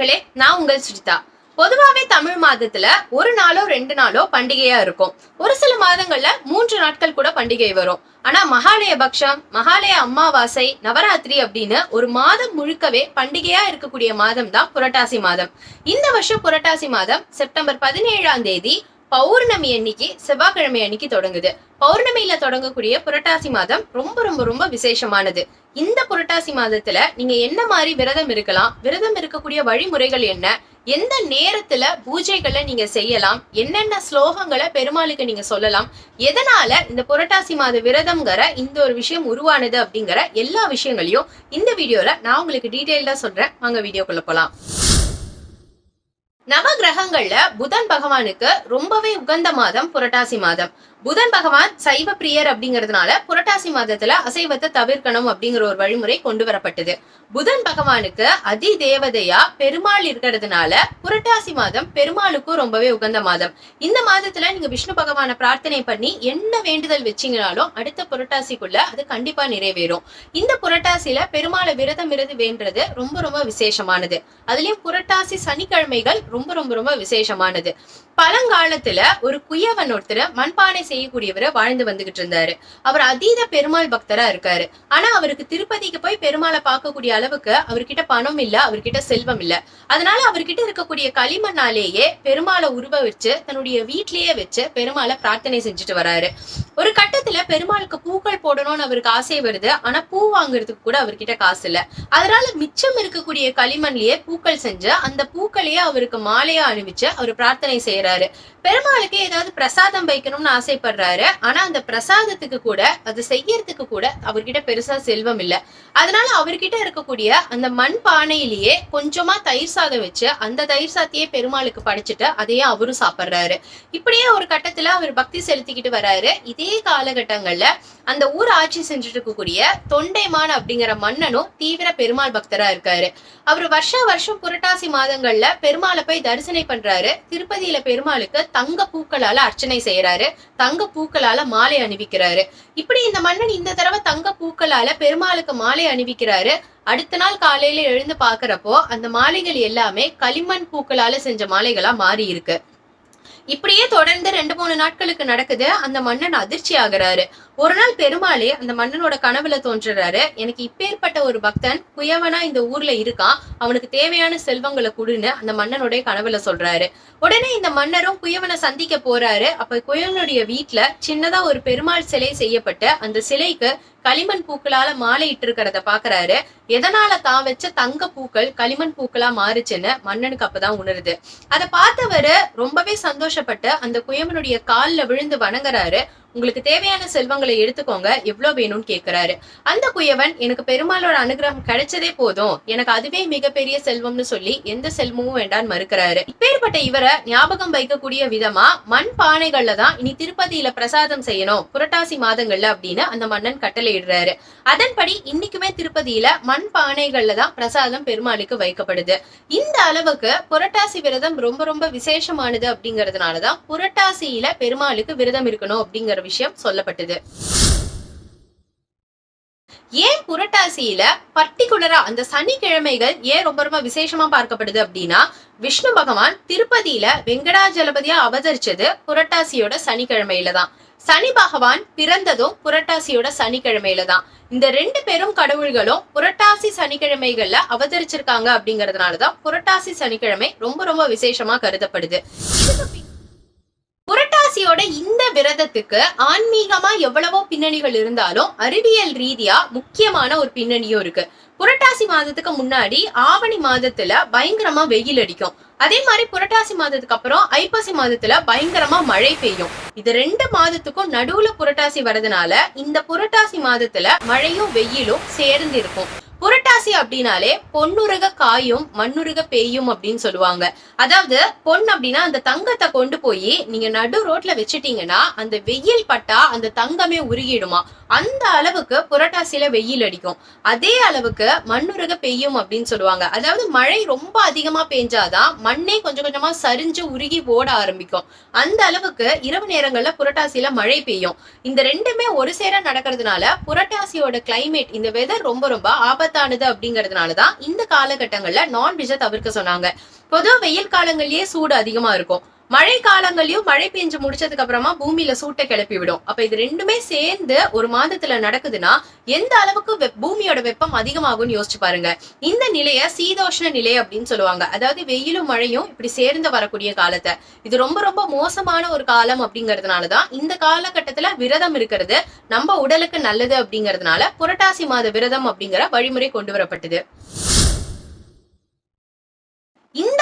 மக்களே நான் உங்கள் சுஜிதா. பொதுவாவே தமிழ் மாதத்துல ஒரு நாளோ ரெண்டு நாளோ பண்டிகையா இருக்கும். ஒரு சில மாதங்கள்ல மூன்று நாட்கள் கூட பண்டிகை வரும். ஆனா மகாலய பக்ஷம் மகாலய அம்மாவாசை நவராத்திரி அப்படின்னு ஒரு மாதம் முழுக்கவே பண்டிகையா இருக்கக்கூடிய மாதம் தான் புரட்டாசி மாதம். இந்த வருஷம் புரட்டாசி மாதம் செப்டம்பர் பதினேழாம் தேதி பௌர்ணமி அன்னைக்கு செவ்வாய்க்கிழமை அன்னைக்கு தொடங்குது. பௌர்ணமியில தொடங்கக்கூடிய புரட்டாசி மாதம் ரொம்ப ரொம்ப ரொம்ப விசேஷமானது. இந்த புரட்டாசி மாதத்துல நீங்க என்ன மாதிரி விரதம் இருக்கலாம் விரதம் இருக்கக்கூடிய வழிமுறைகள் என்ன எந்த நேரத்துல பூஜைகளை நீங்க செய்யலாம் என்னென்ன ஸ்லோகங்களை பெருமாளுக்கு நீங்க சொல்லலாம் எதனால இந்த புரட்டாசி மாத விரதம்ங்கிற இந்த ஒரு விஷயம் உருவானது அப்படிங்கிற எல்லா விஷயங்களையும் இந்த வீடியோல நான் உங்களுக்கு டீட்டெயில்டா சொல்றேன். வாங்க வீடியோக்குள்ள போலாம். நவ கிரகங்கள்ல புதன் பகவானுக்கு ரொம்பவே உகந்த மாதம் புரட்டாசி மாதம். புதன் பகவான் சைவ பிரியர் அப்படிங்கறதுனால புரட்டாசி மாதத்துல அசைவத்தை தவிர்க்கணும் அப்படிங்கிற ஒரு வழிமுறை கொண்டு வரப்பட்டது. புதன் பகவானுக்கு அதி தேவதையா பெருமாள் இருக்கிறதுனால புரட்டாசி மாதம் பெருமாளுக்கும் ரொம்பவே உகந்த மாதம். இந்த மாதத்துல நீங்க விஷ்ணு பகவான பிரார்த்தனை பண்ணி என்ன வேண்டுதல் வச்சீங்கனாலும் அடுத்த புரட்டாசிக்குள்ள அது கண்டிப்பா நிறைவேறும். இந்த புரட்டாசியில பெருமாளை விரதம் இருந்து வேண்டது ரொம்ப ரொம்ப விசேஷமானது. அதுலயும் புரட்டாசி சனிக்கிழமைகள் ரொம்ப ரொம்ப ரொம்ப விசேஷமானது. பழங்காலத்துல ஒரு குயவன் ஒருத்தர் மண்பானை செய்யக்கூடியவர் வாழ்ந்து வந்துகிட்டு இருந்தாரு. அவர் அதீத பெருமாள் பக்தரா இருக்காரு. ஆனா அவருக்கு திருப்பதிக்கு போய் பெருமாளை பார்க்கக்கூடிய அளவுக்கு அவர்கிட்ட பணம் இல்ல அவர்கிட்ட செல்வம் இல்ல. அதனால அவர்கிட்ட இருக்கக்கூடிய களிமண்ணாலேயே பெருமாளை உருவ வச்சு தன்னுடைய வீட்லயே வச்சு பெருமாளை பிரார்த்தனை செஞ்சுட்டு வராரு. ஒரு கட்டத்துல பெருமாளுக்கு பூக்கள் போடணும்னு அவருக்கு ஆசை வருது. ஆனா பூ வாங்குறதுக்கு கூட அவர்கிட்ட காசு இல்ல. அதனால மிச்சம் இருக்கக்கூடிய களிமண்லயே பூக்கள் செஞ்சு அந்த பூக்களையே அவருக்கு மாலையா அணிவிச்சு அவர் பிரார்த்தனை செய்யறாரு பெருமாளுக்கு ஏதாவது பிரசாதம் வைக்கணும்னு ஆசைப்படுறாரு. ஆனா அந்த பிரசாதத்துக்கு கூட அது செய்யறதுக்கு கூட அவர்கிட்ட பெருசா செல்வம் இல்ல. அதனால அவர்கிட்ட இருக்கக்கூடிய அந்த மண் பானையிலேயே கொஞ்சமா தயிர் சாதம் வச்சு அந்த தயிர் சாத்தையே பெருமாளுக்கு படைச்சிட்டு அதையே அவரும் சாப்பிடுறாரு. இப்படியே ஒரு கட்டத்துல அவர் பக்தி செலுத்திக்கிட்டு வராரு. இதே காலகட்டங்கள்ல அந்த ஊர் ஆட்சி செஞ்சுட்டு இருக்கக்கூடிய தொண்டைமான் அப்படிங்கிற மன்னனும் தீவிர பெருமாள் பக்தரா இருக்காரு. அவர் வருஷ வருஷம் புரட்டாசி மாதங்கள்ல பெருமாளை போய் தரிசனம் பண்றாரு. திருப்பதியில பெருமாளுக்கு தங்க பூக்களால அர்ச்சனை செய்யறாரு. தங்க பூக்களால மாலை அணிவிக்கிறாரு. இப்படி இந்த மன்னன் இந்த தடவை தங்க பூக்களால பெருமாளுக்கு மாலை அணிவிக்கிறாரு. அடுத்த நாள் காலையில எழுந்து பாக்குறப்போ அந்த மாலைகள் எல்லாமே களிமண் பூக்களால செஞ்ச மாலைகளா மாறி இருக்கு. இப்படியே தொடர்ந்து ரெண்டு மூணு நாட்களுக்கு நடக்குது. அந்த மன்னன் அதிர்ச்சி ஆகுறாரு. ஒரு நாள் பெருமாளே அந்த மன்னனோட கனவுல தோன்றுறாரு. எனக்கு இப்பேற்பட்ட ஒரு பக்தன் குயவனா இந்த ஊர்ல இருக்கான் அவனுக்கு தேவையான செல்வங்களை கொடுன்னு அந்த மன்னனுடைய கனவுல சொல்றாரு. உடனே இந்த மன்னரும் குயவனை சந்திக்க போறாரு. அப்ப குயவனுடைய வீட்டுல சின்னதா ஒரு பெருமாள் சிலை செய்யப்பட்டு அந்த சிலைக்கு களிமண் பூக்களால மாலை இருக்கிறத பாக்குறாரு. எதனால தான் வச்ச தங்க பூக்கள் களிமண் பூக்களா மாறுச்சுன்னு மன்னனுக்கு அப்பதான் உணருது. அதை பார்த்தவரு ரொம்பவே சந்தோஷப்பட்டு அந்த குயவனுடைய காலில் விழுந்து வணங்குறாரு. உங்களுக்கு தேவையான செல்வங்களை எடுத்துக்கோங்க. எவ்வளவு வேணும்னு கேட்கிறாரு அந்த குயவன் எனக்கு பெருமாளோட அனுகிரகம் கிடைச்சதே போதும். எனக்கு அதுவே மிகப்பெரிய செல்வம்னு சொல்லி எந்த செல்வமும் வேண்டான்னு மறுக்கிறாரு. இப்பேற்பட்ட இவரை ஞாபகம் வைக்கக்கூடிய விதமா மண் பானைகள்ல தான் இனி திருப்பதியில பிரசாதம் செய்யணும். புரட்டாசி மாதங்கள்ல அப்படின்னு அந்த மன்னன் கட்டளையிடுறாரு. அதன்படி இன்னைக்குமே திருப்பதியில மண் பானைகள்ல தான் பிரசாதம் பெருமாளுக்கு வைக்கப்படுது. இந்த அளவுக்கு புரட்டாசி விரதம் ரொம்ப ரொம்ப விசேஷமானது அப்படிங்கறதுனாலதான் புரட்டாசியில பெருமாளுக்கு விரதம் இருக்கணும் அப்படிங்கிற விஷயம் சொல்லப்பட்டது. ஏன் புரட்டாசியில பர்டிகுலரா அந்த சனிக்கிழமைகள் ஏன் ரொம்ப ரொம்ப விசேஷமா பார்க்கப்படுது அப்படின்னா விஷ்ணு பகவான் திருப்பதியில வெங்கடாஜலபதியா அவதரிச்சது புரட்டாசியோட சனிக்கிழமையில தான். சனி பகவான் பிறந்ததும் புரட்டாசியோட சனிக்கிழமையில தான். இந்த ரெண்டு பெரும் கடவுள்களும் புரட்டாசி சனிக்கிழமைகள்ல அவதரிச்சிருக்காங்க அப்படிங்கறதுனாலதான் புரட்டாசி சனிக்கிழமை ரொம்ப ரொம்ப விசேஷமா கருதப்படுது. புரட்டாசியோட இந்த விரதத்துக்கு ஆன்மீகமா எவ்வளவோ பின்னணிகள் இருந்தாலும் அறிவியல் ரீதியா முக்கியமான ஒரு பின்னணியும் இருக்கு. புரட்டாசி மாதத்துக்கு முன்னாடி ஆவணி மாதத்துல பயங்கரமா வெயில் அடிக்கும். அதே மாதிரி புரட்டாசி மாதத்துக்கு அப்புறம் ஐப்பசி மாதத்துல பயங்கரமா மழை பெய்யும். இது ரெண்டு மாதத்துக்கும் நடுவுல புரட்டாசி வரதுனால இந்த புரட்டாசி மாதத்துல மழையும் வெயிலும் சேர்ந்து இருக்கும். புரட்டாசி அப்படின்னாலே பொன்னுருக காயும் மண்ணுருக பெய்யும் அப்படின்னு சொல்லுவாங்க. அதாவது பொன் அப்படின்னா அந்த தங்கத்தை கொண்டு போய் நீங்க நடு ரோட்ல வச்சுட்டீங்கன்னா அந்த வெயில் பட்டா அந்த தங்கமே உருகிடுமா? அந்த அளவுக்கு புரட்டாசியில வெயில் அடிக்கும். அதே அளவுக்கு மண்ணுருக பெய்யும் அப்படின்னு சொல்லுவாங்க. அதாவது மழை ரொம்ப அதிகமா பெஞ்சாதான் மண்ணே கொஞ்சம் கொஞ்சமா சரிஞ்சு உருகி ஓட ஆரம்பிக்கும். அந்த அளவுக்கு இரவு நேரங்கள்ல புரட்டாசியில மழை பெய்யும். இந்த ரெண்டுமே ஒரு சேர நடக்கிறதுனால புரட்டாசியோட கிளைமேட் இந்த வெதர் ரொம்ப ரொம்ப ஆபத்து ஆபத்தானது அப்படிங்கறதுனாலதான் இந்த காலகட்டங்கள்ல நான்வெஜ்ஜை தவிர்க்க சொன்னாங்க. பொதுவா வெயில் காலங்கள்லயே சூடு அதிகமா இருக்கும். மழை காலங்களையும் மழை பெஞ்சு முடிச்சதுக்கு அப்புறமா பூமியில சூட்டை கிளப்பி விடும். அப்ப இது ரெண்டுமே சேர்ந்து ஒரு மாதத்துல நடக்குதுன்னா எந்த அளவுக்கு வெப்- பூமியோட வெப்பம் அதிகமாகும்னு யோசிச்சு பாருங்க. இந்த நிலைய சீதோஷ்ண நிலை அப்படின்னு சொல்லுவாங்க. அதாவது வெயிலும் மழையும் இப்படி சேர்ந்து வரக்கூடிய காலத்தை. இது ரொம்ப ரொம்ப மோசமான ஒரு காலம் அப்படிங்கறதுனாலதான் இந்த காலகட்டத்துல விரதம் இருக்கிறது நம்ம உடலுக்கு நல்லது அப்படிங்கறதுனால புரட்டாசி மாத விரதம் அப்படிங்கிற வழிமுறை கொண்டு வரப்பட்டது.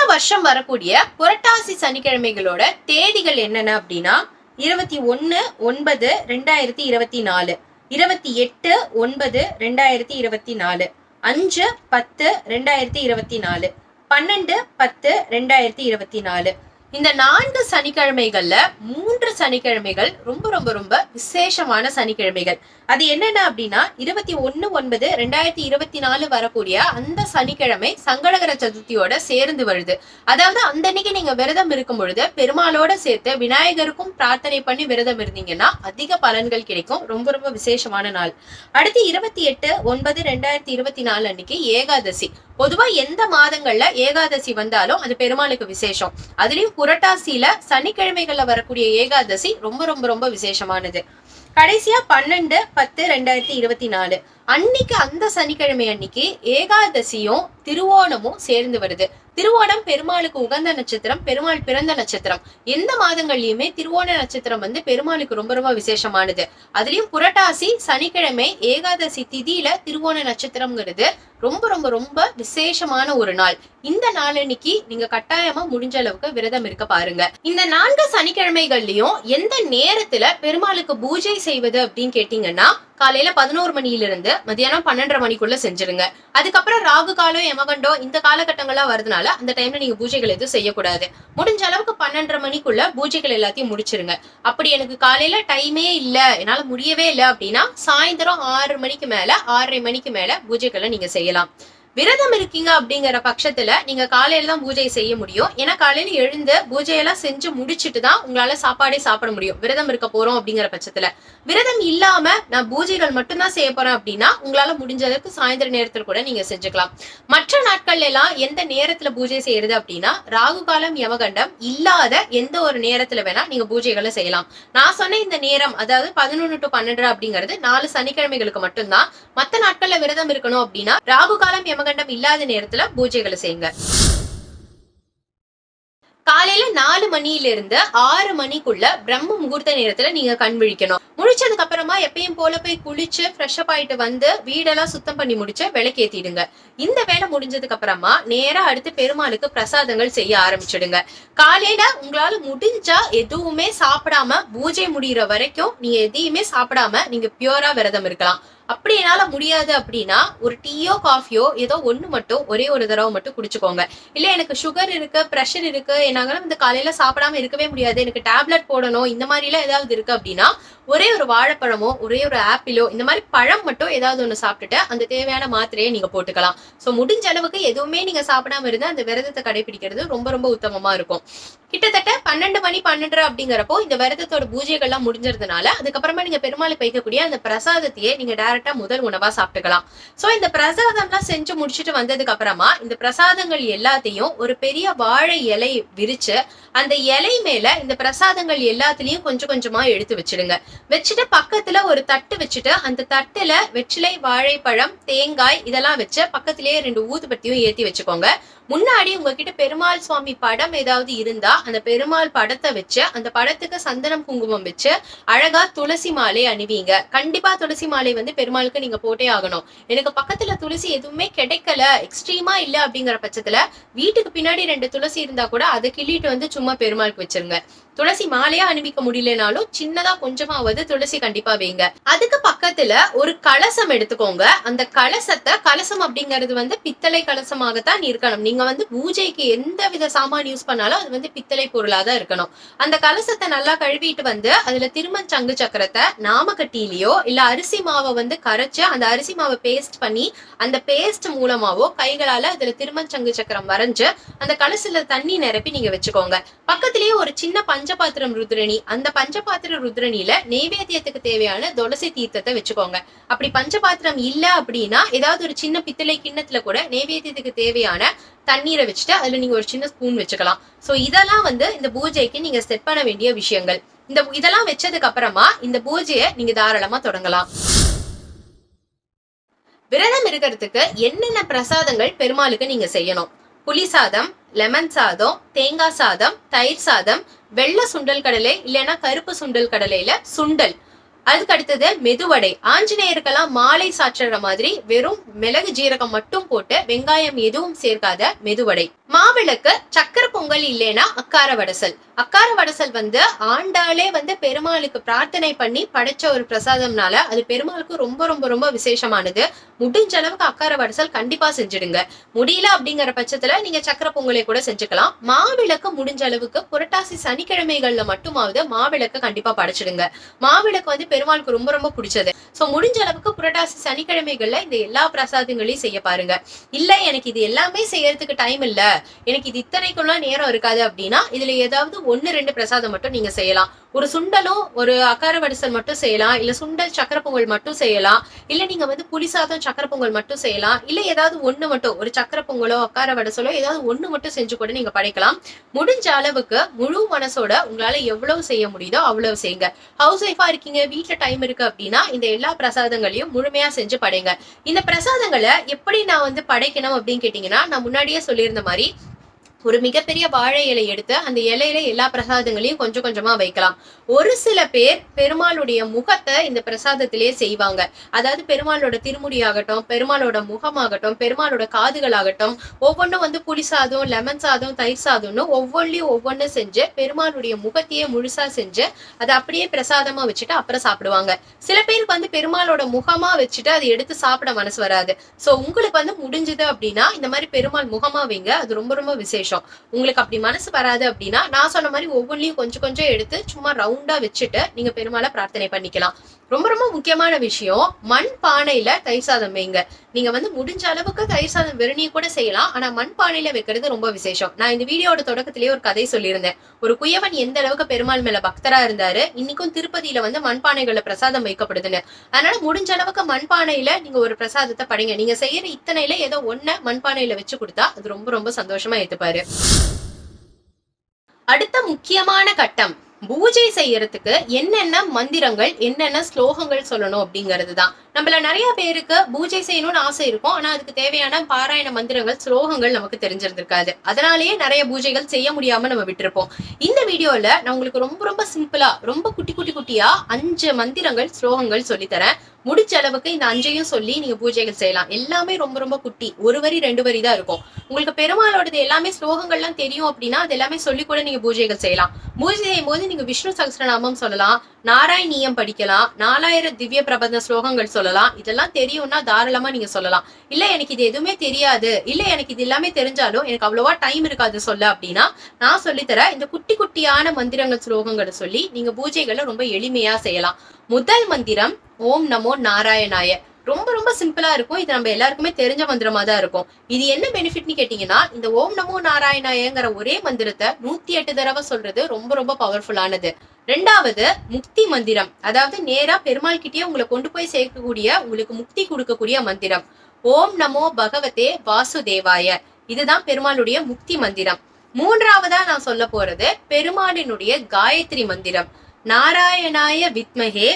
வருஷம் வரக்கூடிய புரட்டாசி சனிக்கிழமைகளோட தேதிகள் என்னென்ன அப்படின்னா இருபத்தி ஒன்று ஒன்பது ரெண்டாயிரத்தி இருபத்தி நாலு இருபத்தி எட்டு ஒன்பது ரெண்டாயிரத்தி இருபத்தி நாலு அஞ்சு பத்து ரெண்டாயிரத்தி இருபத்தி நாலு பன்னெண்டு பத்து ரெண்டாயிரத்தி இருபத்தி நாலு இந்த நான்கு சனிக்கிழமைகள்ல மூன்று சனிக்கிழமைகள் ரொம்ப ரொம்ப ரொம்ப விசேஷமான சனிக்கிழமைகள். அது என்னென்ன அப்படின்னா இருபத்தி ஒன்னு ஒன்பது ரெண்டாயிரத்தி இருபத்தி நாலு வரக்கூடிய அந்த சனிக்கிழமை சங்கடகர சதுர்த்தியோட சேர்ந்து வருது. அதாவது அந்த அன்னைக்கு நீங்க விரதம் இருக்கும் பொழுது பெருமாளோட சேர்த்து விநாயகருக்கும் பிரார்த்தனை பண்ணி விரதம் இருந்தீங்கன்னா அதிக பலன்கள் கிடைக்கும். ரொம்ப ரொம்ப விசேஷமான நாள். அடுத்து இருபத்தி எட்டு ஒன்பது ரெண்டாயிரத்தி இருபத்தி நாலு அன்னைக்கு ஏகாதசி. பொதுவா எந்த மாதங்கள்ல ஏகாதசி வந்தாலும் அது பெருமாளுக்கு விசேஷம். அதுலயும் புரட்டாசியில சனிக்கிழமைகள்ல வரக்கூடிய ஏகாதசி ரொம்ப ரொம்ப ரொம்ப விசேஷமானது. கடைசியா பன்னெண்டு பத்து ரெண்டாயிரத்தி இருபத்தி நாலு. அன்னைக்கு அந்த சனிக்கிழமை அன்னைக்கு ஏகாதசியும் திருவோணமும் சேர்ந்து வருது. திருவோணம் பெருமாளுக்கு உகந்த நட்சத்திரம் பெருமாள் பிறந்த நட்சத்திரம். எந்த மாதங்கள்லயுமே திருவோண நட்சத்திரம் வந்து பெருமாளுக்கு ரொம்ப ரொம்ப விசேஷமானது. அதுலயும் புரட்டாசி சனிக்கிழமை ஏகாதசி திதியில திருவோண நட்சத்திரம்ங்கிறது ரொம்ப ரொம்ப ரொம்ப விசேஷமான ஒரு நாள். இந்த நாளன்னைக்கு நீங்க கட்டாயமா முடிஞ்ச அளவுக்கு விரதம் இருக்க பாருங்க. இந்த நான்கு சனிக்கிழமைகள்லயும் எந்த நேரத்துல பெருமாளுக்கு பூஜை செய்வது அப்படின்னு கேட்டீங்கன்னா காலையில பதினோரு மணியில இருந்து மதியானம் பன்னெண்டரை மணிக்குள்ள செஞ்சிருங்க. அதுக்கப்புறம் ராகு காலம் யமகண்டோ இந்த காலகட்டங்கள்லாம் வரதுனால அந்த டைம்ல நீங்க பூஜைகள் எதுவும் செய்யக்கூடாது. முடிஞ்ச அளவுக்கு பன்னெண்டரை மணிக்குள்ள பூஜைகள் எல்லாத்தையும் முடிச்சிருங்க. அப்படி எனக்கு காலையில டைமே இல்ல என்னால முடியவே இல்லை அப்படின்னா சாயந்தரம் ஆறு மணிக்கு மேல ஆறரை மணிக்கு மேல பூஜைகளை நீங்க செய்யலாம். விரதம் இருக்கீங்க அப்படிங்கிற பட்சத்துல நீங்க காலையில தான் பூஜை செய்ய முடியும். ஏன்னா காலையில எழுந்து பூஜையெல்லாம் செஞ்சு முடிச்சுட்டு தான் உங்களால சாப்பாடே சாப்பிட முடியும். விரதம் இருக்க போறோம் அப்படிங்கிற பட்சத்துல. விரதம் இல்லாம நான் பூஜைகள் மட்டும்தான் செய்ய போறேன் அப்படின்னா உங்களால முடிஞ்ச அளவுக்கு சாயந்தர நேரத்துல கூட நீங்க செஞ்சுக்கலாம். மற்ற நாட்கள்ல எல்லாம் எந்த நேரத்துல பூஜை செய்யறது அப்படின்னா ராகு காலம் யமகண்டம் இல்லாத எந்த ஒரு நேரத்துல வேணா நீங்க பூஜைகளை செய்யலாம். நான் சொன்ன இந்த நேரம் அதாவது பதினொன்னு டு பன்னெண்டு அப்படிங்கிறது நாலு சனிக்கிழமைகளுக்கு மட்டும்தான். மத்த நாட்கள்ல விரதம் இருக்கணும் அப்படின்னா ராகு காலம் யமகண்டம் இல்லாத நேரத்துல பூஜைகளை செய்யுங்க. காலையில நாலு மணியில இருந்து ஆறு மணிக்குள்ள பிரம்ம முகூர்த்த நேரத்துல நீங்க கண் விழிக்கணும். முடிச்சதுக்கு அப்புறமா எப்பயும் போல போய் குளிச்சு ஃப்ரெஷ் அப் ஆயிட்டு வந்து வீடெல்லாம் சுத்தம் பண்ணி முடிச்சு விளக்கேத்திடுங்க இந்த வேலை முடிஞ்சதுக்கு அப்புறமா நேரா அடுத்து பெருமாளுக்கு பிரசாதங்கள் செய்ய ஆரம்பிச்சிடுங்க. காலையில உங்களால முடிஞ்சா எதுவுமே சாப்பிடாம பூஜை முடிகிற வரைக்கும் நீங்க எதையுமே சாப்பிடாம நீங்க பியூரா விரதம் இருக்கலாம். அப்படி என்னால முடியாது அப்படின்னா ஒரு டீயோ காஃபியோ ஏதோ ஒண்ணு மட்டும் ஒரே ஒரு தடவை மட்டும் குடிச்சுக்கோங்க. இல்ல எனக்கு சுகர் இருக்கு ப்ரெஷர் இருக்கு என்னால இந்த காலையில சாப்பிடாம இருக்கவே முடியாது எனக்கு டேப்லெட் போடணும் இந்த மாதிரி எல்லாம் ஏதாவது இருக்கு அப்படின்னா ஒரே ஒரு வாழைப்பழமோ ஒரே ஒரு ஆப்பிளோ இந்த மாதிரி பழம் மட்டும் ஏதாவது ஒன்று சாப்பிட்டுட்டு அந்த தேவையான மாத்திரையை நீங்க போட்டுக்கலாம். ஸோ முடிஞ்ச அளவுக்கு எதுவுமே நீங்க சாப்பிடாம இருந்து அந்த விரதத்தை கடைபிடிக்கிறது ரொம்ப ரொம்ப உத்தமமா இருக்கும். கிட்டத்தட்ட பன்னெண்டு மணி பன்னெண்டரை அப்படிங்கிறப்போ இந்த விரதத்தோட பூஜைகள்லாம் முடிஞ்சதுனால அதுக்கப்புறமா நீங்க பெருமாளுக்கு வைக்கக்கூடிய அந்த பிரசாதத்தையே நீங்க டேரக்ட் முதல் உணவா சாப்பிட்டுக்கலாம். சோ இந்த பிரசாதம்லாம் செஞ்சு முடிச்சுட்டு வந்ததுக்கு அப்புறமா இந்த பிரசாதங்கள் எல்லாத்தையும் ஒரு பெரிய வாழை இலை விரிச்சு அந்த இலை மேல இந்த பிரசாதங்கள் எல்லாத்துலயும் கொஞ்சம் கொஞ்சமா எடுத்து வச்சிடுங்க. வச்சுட்டு பக்கத்துல ஒரு தட்டு வச்சுட்டு அந்த தட்டுல வெற்றிலை வாழைப்பழம் தேங்காய் இதெல்லாம் வச்சு பக்கத்திலேயே ரெண்டு ஊதுபத்தியும் ஏத்தி வச்சுக்கோங்க. முன்னாடி உங்ககிட்ட பெருமாள் சுவாமி படம் ஏதாவது இருந்தா அந்த பெருமாள் படத்தை வச்சு அந்த படத்துக்கு சந்தனம் குங்குமம் வச்சு அழகா துளசி மாலை அணிவீங்க. கண்டிப்பா துளசி மாலை வந்து பெருமாளுக்கு நீங்க போட்டே ஆகணும். எனக்கு பக்கத்துல துளசி எதுவுமே கிடைக்கல எக்ஸ்ட்ரீமா இல்ல அப்படிங்கிற பட்சத்துல வீட்டுக்கு பின்னாடி ரெண்டு துளசி இருந்தா கூட அதை கிள்ளிட்டு வந்து சும்மா பெருமாளுக்கு வச்சிருங்க. துளசி மாலையா அணிவிக்க முடியலனாலும் சின்னதா கொஞ்சமாவது துளசி கண்டிப்பா வைங்க. அதுக்கு பக்கத்துல ஒரு கலசம் எடுத்துக்கோங்க. அந்த கலசத்தை கலசம் அப்படிங்கிறது வந்து பித்தளை கலசமாகத்தான் இருக்கணும். நீங்க நீங்க வந்து பூஜைக்கு எந்த வித சாமான் யூஸ் பண்ணாலும் அது வந்து பித்தளை பொருளா தான் இருக்கணும். அந்த கலசத்தை நல்லா கழுவிட்டு வந்து அதுல திருமண் சங்கு சக்கரத்தை நாமக்கட்டியிலயோ இல்ல அரிசி மாவை வந்து கரைச்சு அந்த அரிசி மாவை பேஸ்ட் பண்ணி அந்த பேஸ்ட் மூலமாவோ கைகளால அதுல திருமண் சங்கு சக்கரம் வரைஞ்சு அந்த கலசத்துல தண்ணி நிரப்பி நீங்க வச்சுக்கோங்க. பக்கத்திலேயே ஒரு சின்ன பஞ்சபாத்திரம் ருத்ரணி. அந்த பஞ்சபாத்திர ருத்ரணியில நெய்வேத்தியத்துக்கு தேவையான துளசி தீர்த்தத்தை வச்சுக்கோங்க. அப்படி பஞ்சபாத்திரம் இல்ல அப்படின்னா ஏதாவது ஒரு சின்ன பித்தளை கிண்ணத்துல கூட நெய்வேத்தியத்துக்கு தேவையான தண்ணீரை வச்சுட்டு அதுல நீங்க ஒரு சின்ன ஸ்பூன் வச்சுக்கலாம். ஸோ இதெல்லாம் வந்து இந்த பூஜைக்கு நீங்கள் செட் பண்ண வேண்டிய விஷயங்கள். இந்த இதெல்லாம் வச்சதுக்கு அப்புறமா இந்த பூஜையை நீங்க தாராளமாக தொடங்கலாம். விரதம் இருக்கிறதுக்கு என்னென்ன பிரசாதங்கள் பெருமாளுக்கு நீங்க செய்யணும்? புளி சாதம் லெமன் சாதம் தேங்காய் சாதம் தயிர் சாதம் வெள்ளை சுண்டல் கடலை இல்லைன்னா கருப்பு சுண்டல் கடலையில சுண்டல். அதுக்கு அடுத்தது மெதுவடை. ஆஞ்சநேயருக்கெல்லாம் மாலை சாற்றுற மாதிரி வெறும் மிளகு ஜீரகம் மட்டும் போட்டு வெங்காயம் எதுவும் சேர்க்காத மெதுவடை. மாவிளக்கு சக்கர பொங்கல் இல்லைன்னா அக்கார வடசல். அக்கார வடசல் வந்து ஆண்டாலே வந்து பெருமாளுக்கு பிரார்த்தனை பண்ணி படைச்ச ஒரு பிரசாதம்னால அது பெருமாளுக்கு ரொம்ப ரொம்ப ரொம்ப விசேஷமானது. முடிஞ்ச அளவுக்கு அக்கார வடசல் கண்டிப்பா செஞ்சிடுங்க. முடியல அப்படிங்கிற பட்சத்துல நீங்க சக்கர பொங்கலை கூட செஞ்சுக்கலாம். மாவிளக்கு முடிஞ்ச அளவுக்கு புரட்டாசி சனிக்கிழமைகள்ல மட்டுமாவது மாவிளக்கு கண்டிப்பா படைச்சிடுங்க. மாவிளக்கு வந்து பெருமாளுக்கு ரொம்ப ரொம்ப பிடிச்சது. சோ முடிஞ்ச அளவுக்கு புரட்டாசி சனிக்கிழமைகள்ல இந்த எல்லா பிரசாதங்களையும் செய்ய பாருங்க. இல்ல எனக்கு இது எல்லாமே செய்யறதுக்கு டைம் இல்ல. எனக்கு இது இத்தனைக்குள்ள நேரம் இருக்காது அப்படின்னா இதுல ஏதாவது ஒன்னு ரெண்டு பிரசாதம் மட்டும் நீங்க செய்யலாம். ஒரு சுண்டலும் ஒரு அக்கார வடிசல் மட்டும் செய்யலாம் இல்ல சுண்டல் சக்கர பொங்கல் மட்டும் செய்யலாம் இல்ல நீங்க வந்து புளிசாதம் சக்கர பொங்கல் மட்டும் செய்யலாம் இல்ல ஏதாவது ஒண்ணு மட்டும் ஒரு சக்கர பொங்கலோ அக்கார வடசலோ ஏதாவது ஒண்ணு மட்டும் செஞ்சு கூட நீங்க படைக்கலாம். முடிஞ்ச அளவுக்கு முழு மனசோட உங்களால எவ்வளவு செய்ய முடியுதோ அவ்வளவு செய்யுங்க. ஹவுஸ் ஒய்ஃபா இருக்கீங்க வீட்டுல டைம் இருக்கு அப்படின்னா இந்த எல்லா பிரசாதங்களையும் முழுமையா செஞ்சு படைங்க. இந்த பிரசாதங்களை எப்படி நான் வந்து படைக்கணும் அப்படின்னு கேட்டீங்கன்னா நான் முன்னாடியே சொல்லியிருந்த மாதிரி ஒரு மிகப்பெரிய வாழை இலை எடுத்து அந்த இலையில எல்லா பிரசாதங்களையும் கொஞ்சம் கொஞ்சமா வைக்கலாம். ஒரு சில பேர் பெருமாளுடைய முகத்தை இந்த பிரசாதத்திலேயே செய்வாங்க. அதாவது பெருமாளோட திருமுடி ஆகட்டும் பெருமாளோட முகமாகட்டும் பெருமாளோட காதுகள் ஆகட்டும் ஒவ்வொன்றும் வந்து புளி சாதம் லெமன் சாதம் தயிர் சாதம்னு ஒவ்வொன்றையும் ஒவ்வொன்றும் செஞ்சு பெருமாளுடைய முகத்தையே முழுசா செஞ்சு அதை அப்படியே பிரசாதமா வச்சுட்டு அப்புறம் சாப்பிடுவாங்க. சில பேருக்கு வந்து பெருமாளோட முகமா வச்சுட்டு அதை எடுத்து சாப்பிட மனசு வராது. சோ உங்களுக்கு வந்து முடிஞ்சது அப்படின்னா இந்த மாதிரி பெருமாள் முகமா வைங்க. அது ரொம்ப ரொம்ப விசேஷம். உங்களுக்கு அப்படி மனசு வராது அப்படின்னா நான் சொன்ன மாதிரி ஒவ்வொன்றையும் கொஞ்சம் கொஞ்சம் எடுத்து சும்மா ரவுண்டா வச்சுட்டு நீங்க பெருமாளை பிரார்த்தனை பண்ணிக்கலாம். ரொம்ப ரொம்ப முக்கியமான விஷயம் மண் பானையில தயிர் சாதம் வைங்க. நீங்க வந்து முடிஞ்ச அளவுக்கு தயிர் சாதம் வெறுனியை கூட செய்யலாம். ஆனா மண் பானையில வைக்கிறது ரொம்ப விசேஷம். நான் இந்த வீடியோட தொடக்கத்திலேயே ஒரு கதை சொல்லியிருந்தேன். ஒரு குயவன் எந்த அளவுக்கு பெருமாள் மேல பக்தரா இருந்தாரு இன்னைக்கும் திருப்பதியில வந்து மண்பானைகள்ல பிரசாதம் வைக்கப்படுதுன்னு அதனால முடிஞ்ச அளவுக்கு மண்பானையில நீங்க ஒரு பிரசாதத்தை படிங்க. நீங்க செய்யற இத்தனையில ஏதோ ஒன்ன மண்பானையில வச்சு கொடுத்தா அது ரொம்ப ரொம்ப சந்தோஷமா ஏத்துப்பாரு. அடுத்த முக்கியமான கட்டம். பூஜை செய்யறதுக்கு என்னென்ன மந்திரங்கள் என்னென்ன ஸ்லோகங்கள் சொல்லணும் அப்படிங்கிறது தான் நம்மள நிறைய பேருக்கு பூஜை செய்யணும்னு ஆசை இருக்கும். ஆனா அதுக்கு தேவையான பாராயண மந்திரங்கள் ஸ்லோகங்கள் நமக்கு தெரிஞ்சிருந்திருக்காது. அதனாலேயே நிறைய பூஜைகள் செய்ய முடியாம நம்ம விட்டுருப்போம். இந்த வீடியோல நான் உங்களுக்கு ரொம்ப ரொம்ப சிம்பிளா ரொம்ப குட்டி குட்டி குட்டியா அஞ்சு மந்திரங்கள் ஸ்லோகங்கள் சொல்லித்தரேன். முடிச்ச அளவுக்கு இந்த அஞ்சையும் சொல்லி நீங்க பூஜைகள் செய்யலாம். எல்லாமே ரொம்ப ரொம்ப குட்டி. ஒரு வரி ரெண்டு வரி தான் இருக்கும். உங்களுக்கு பெருமாளோடது எல்லாமே ஸ்லோகங்கள்லாம் தெரியும் அப்படின்னா அது எல்லாமே சொல்லி கூட நீங்க பூஜைகள் செய்யலாம். பூஜை செய்யும் போது நீங்க விஷ்ணு சகசிரநாமம் சொல்லலாம் நாராயணியம் படிக்கலாம் நாலாயிரம் திவ்ய பிரபந்த ஸ்லோகங்கள் சொல்லலாம். இதெல்லாம் தெரியும்னா தாராளமா நீங்க சொல்லலாம். இல்ல எனக்கு இது எதுவுமே தெரியாது. இல்ல எனக்கு இது எல்லாமே தெரிஞ்சாலும் எனக்கு அவ்வளவா டைம் இருக்காது சொல்ல அப்படின்னா நான் சொல்லித்தர இந்த குட்டி குட்டியான மந்திரங்கள் ஸ்லோகங்களை சொல்லி நீங்க பூஜைகளை ரொம்ப எளிமையா செய்யலாம். முதல் மந்திரம் ஓம் நமோ நாராயணாய. ரொம்ப ரொம்ப சிம்பிளா இருக்கும். இது நம்ம எல்லாருக்குமே தெரிஞ்ச மந்திரமா தான் இருக்கும். இது என்ன பெனிஃபிட்னு கேட்டீங்கன்னா இந்த ஓம் நமோ நாராயணாயங்கிற ஒரே மந்திரத்தை நூத்தி எட்டு தடவை சொல்றது ரொம்ப ரொம்ப பவர்ஃபுல்லானது ரெண்டாவது முக்தி மந்திரம். அதாவது நேரா பெருமாள் கிட்டேயே உங்களை கொண்டு போய் சேர்க்கக்கூடிய உங்களுக்கு முக்தி கொடுக்கக்கூடிய மந்திரம். ஓம் நமோ பகவதே வாசுதேவாய. இதுதான் பெருமாளுடைய முக்தி மந்திரம். மூன்றாவதா நான் சொல்ல போறது பெருமாளினுடைய காயத்ரி மந்திரம். நாராயணாய வித்மகே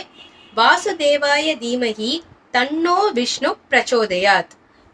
வாசுதேவாய தீமகி தன்னோ விஷ்ணு பிரச்சோதயாத்.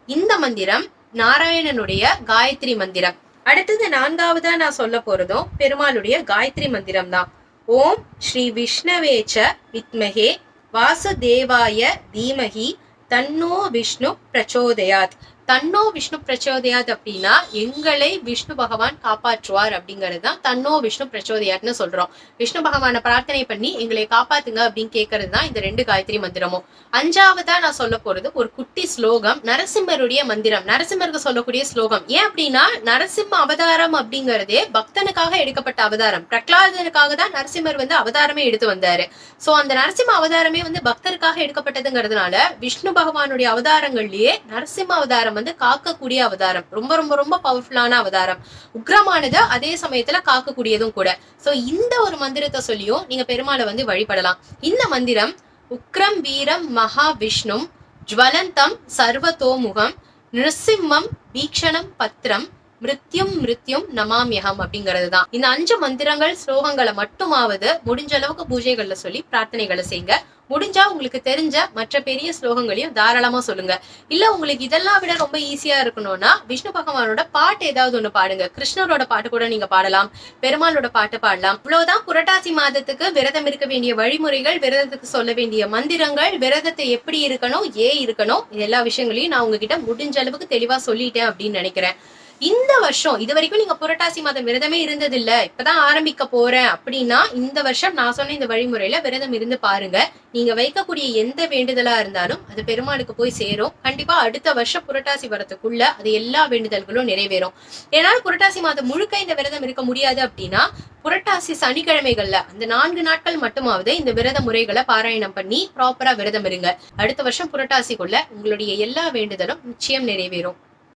இந்த மந்திரம் நாராயணனுடைய காயத்ரி மந்திரம். அடுத்தது நான்காவதா நான் சொல்ல போறதும் பெருமாளுடைய காயத்ரி மந்திரம் தான். ஓம் ஸ்ரீ விஷ்ணவேச்ச வித்மகே வாசுதேவாய தீமகி தன்னோ விஷ்ணு பிரச்சோதயாத். தன்னோ விஷ்ணு பிரச்சோதயாத் அப்படின்னா எங்களை விஷ்ணு பகவான் காப்பாற்றுவார் அப்படிங்கிறது தான் தன்னோ விஷ்ணு பிரச்சோதயாத்னு சொல்றோம். விஷ்ணு பகவானை பிரார்த்தனை பண்ணி எங்களை காப்பாத்துங்க அப்படின்னு கேட்கறது தான் இந்த ரெண்டு காயத்ரி மந்திரமும். அஞ்சாவதா நான் சொல்ல போறது ஒரு குட்டி ஸ்லோகம் நரசிம்மருடைய மந்திரம். நரசிம்மருக்கு சொல்லக்கூடிய ஸ்லோகம். ஏன் அப்படின்னா நரசிம்ம அவதாரம் அப்படிங்கறதே பக்தனுக்காக எடுக்கப்பட்ட அவதாரம். பிரகலாதனுக்காக தான் நரசிம்மர் வந்து அவதாரமே எடுத்து வந்தாரு. சோ அந்த நரசிம்ம அவதாரமே வந்து பக்தருக்காக எடுக்கப்பட்டதுங்கிறதுனால விஷ்ணு பகவானுடைய அவதாரங்கள்லயே நரசிம்ம அவதாரம் வந்து காக்கக்கூடிய அவதாரம். ரொம்ப ரொம்ப ரொம்ப பவர்ஃபுல்லான அவதாரம். உக்ரமானது அதே சமயத்துல காக்கக்கூடியதும் கூட. சோ இந்த ஒரு மந்திரத்தை சொல்லியும் நீங்க பெருமாளை வந்து வழிபடலாம். இந்த மந்திரம் உக்ரம் வீரம் மகா விஷ்ணும் ஜுவலந்தம் சர்வதோமுகம் நிருசிம்மம் வீக்ஷணம் பத்ரம் மிருத்யும் மிருத்யும் நமாமியகம் அப்படிங்கிறது தான் இந்த அஞ்சு மந்திரங்கள் ஸ்லோகங்களை மட்டுமாவது முடிஞ்ச அளவுக்கு பூஜைகள்ல சொல்லி பிரார்த்தனைகளை செய்யுங்க முடிஞ்சா உங்களுக்கு தெரிஞ்ச மற்ற பெரிய ஸ்லோகங்களையும் தாராளமா சொல்லுங்க. இல்ல உங்களுக்கு இதெல்லாம் விட ரொம்ப ஈஸியா இருக்கணும்னா விஷ்ணு பகவானோட பாட்டு ஏதாவது ஒண்ணு பாடுங்க. கிருஷ்ணரோட பாட்டு கூட நீங்க பாடலாம். பெருமாளோட பாட்டு பாடலாம். இவ்வளவுதான் புரட்டாசி மாதத்துக்கு விரதம் இருக்க வேண்டிய வழிமுறைகள் விரதத்துக்கு சொல்ல வேண்டிய மந்திரங்கள் விரதத்தை எப்படி இருக்கணும் ஏன் இருக்கணும் எல்லா விஷயங்களையும் நான் உங்ககிட்ட முடிஞ்ச அளவுக்கு தெளிவா சொல்லிட்டேன் அப்படின்னு நினைக்கிறேன். இந்த வருஷம் இது வரைக்கும் நீங்க புரட்டாசி மாதம் விரதமே இருந்தது இல்ல இப்பதான் ஆரம்பிக்க போறேன் அப்படின்னா இந்த வருஷம் நான் சொன்ன இந்த வழிமுறையில விரதம் இருந்து பாருங்க. நீங்க வைக்கக்கூடிய எந்த வேண்டுதலா இருந்தாலும் அது பெருமாளுக்கு போய் சேரும். கண்டிப்பா அடுத்த வருஷம் புரட்டாசி வரத்துக்குள்ள அது எல்லா வேண்டுதல்களும் நிறைவேறும். ஏன்னா புரட்டாசி மாதம் முழுக்க இந்த விரதம் இருக்க முடியாது அப்படின்னா புரட்டாசி சனிக்கிழமைகள்ல அந்த நான்கு நாட்கள் மட்டுமாவது இந்த விரத முறைகளை பாராயணம் பண்ணி ப்ராப்பரா விரதம் இருங்க. அடுத்த வருஷம் புரட்டாசிக்குள்ள உங்களுடைய எல்லா வேண்டுதலும் நிச்சயம் நிறைவேறும்.